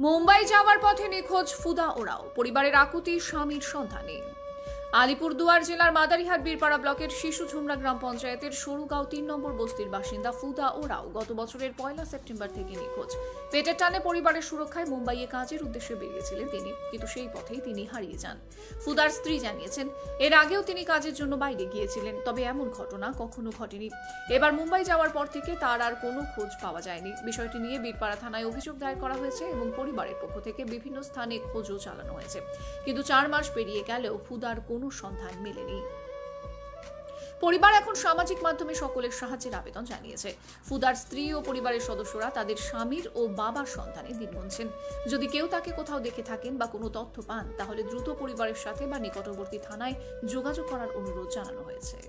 মুম্বাই যাওয়ার পথে নিখোঁজ ফুদা ওরাও। পরিবারের আকুতি স্বামীর সন্ধানে। আলিপুরদুয়ার জেলার মাদারিহাট বীরপাড়া ব্লকের শিশু ঝুমরা গ্রাম পঞ্চায়েতের সরুগাঁও তিন নম্বর বস্তির বাসিন্দা ফুদা ওরাও গত বছরের পয়লা সেপ্টেম্বর থেকে নিখোঁজ। পেটের টানে পরিবারের সুরক্ষায় মুম্বাইয়ে কাজের উদ্দেশ্যে বেরিয়েছিলেন তিনি, কিন্তু সেই পথেই তিনি হারিয়ে যান। ফুদার স্ত্রী জানিয়েছেন, এর আগেও তিনি কাজের জন্য বাইরে গিয়েছিলেন, তবে এমন ঘটনা কখনো ঘটেনি। এবার মুম্বাই যাওয়ার পর থেকে তার আর কোনো খোঁজ পাওয়া যায়নি। বিষয়টি নিয়ে বীরপাড়া থানায় অভিযোগ দায়ের করা হয়েছে এবং পরিবারের পক্ষ থেকে বিভিন্ন স্থানে খোঁজও চালানো হয়েছে। কিন্তু চার মাস পেরিয়ে গেলেও ফুদার কোনো সন্ধান মেলেনি পরিবার এখন সামাজিক মাধ্যমে সকলের সাহায্যের আবেদন জানিয়েছে ফুদার স্ত্রী ও পরিবারের সদস্যরা তাদের স্বামীর ও বাবার সন্ধানে দিন গুনছেন যদি কেউ তাকে কোথাও দেখে থাকেন বা কোনো তথ্য পান তাহলে দ্রুত পরিবারের সাথে বা নিকটবর্তী থানায় যোগাযোগ করার অনুরোধ জানানো হয়েছে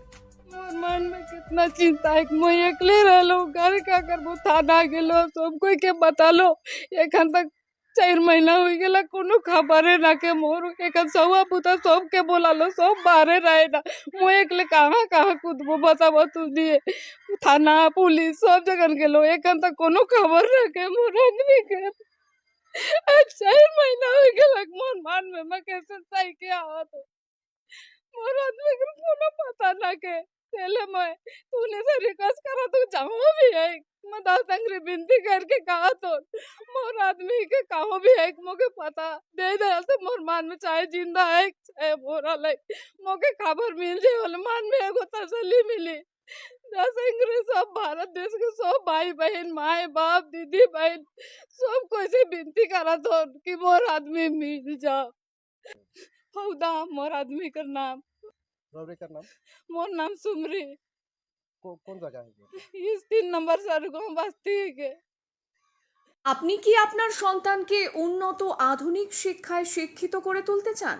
मोर मन में कितना चिंता है कि मैं अकेले रह लो घर का करबो थाना गेलो सब कोई के बता लो एखन तक चार महीना हो गया कोनो खबरे ना के मोर एक सौआ पुता सब के बोला लो, सब बारे रहे ना। मु एक कहाँ कहाँ कूदबो बताब तू दिए। थाना, पुलिस सब जगह के लो एक कोनो खबर ना के मोर आदमी के। चार महीना हो गया मोर मान में मैं कैसे सही के आवत मोर आदमी के कोनो पता ना के। तेले मैं, तूने से रिक्वेस्ट करा, तू जाऊँ भी है? मैं दास अंग्रे बिंदी करके कहा तो आदमी के कहो भी है मोके पता दे दे से मोर मान में चाहे ज़िंदा है चाहे मोरा ले मोके खबर मिल जाए वाले मान में एगो तसल्ली मिली। दस अंग्रेज़ सब भारत देश के सब भाई बहन माए बाप दीदी बहन सब कोई से बिनती करा तो कि मोर आदमी मिल जा। हौदा मोर आदमी का नाम। का नाम? मोर नाम सुमरी। कौ, कौन जगह है ये? इस तीन नंबर सरगों बस्ती के আপনি কি আপনার সন্তানকে উন্নত আধুনিক শিক্ষায় শিক্ষিত করে তুলতে চান?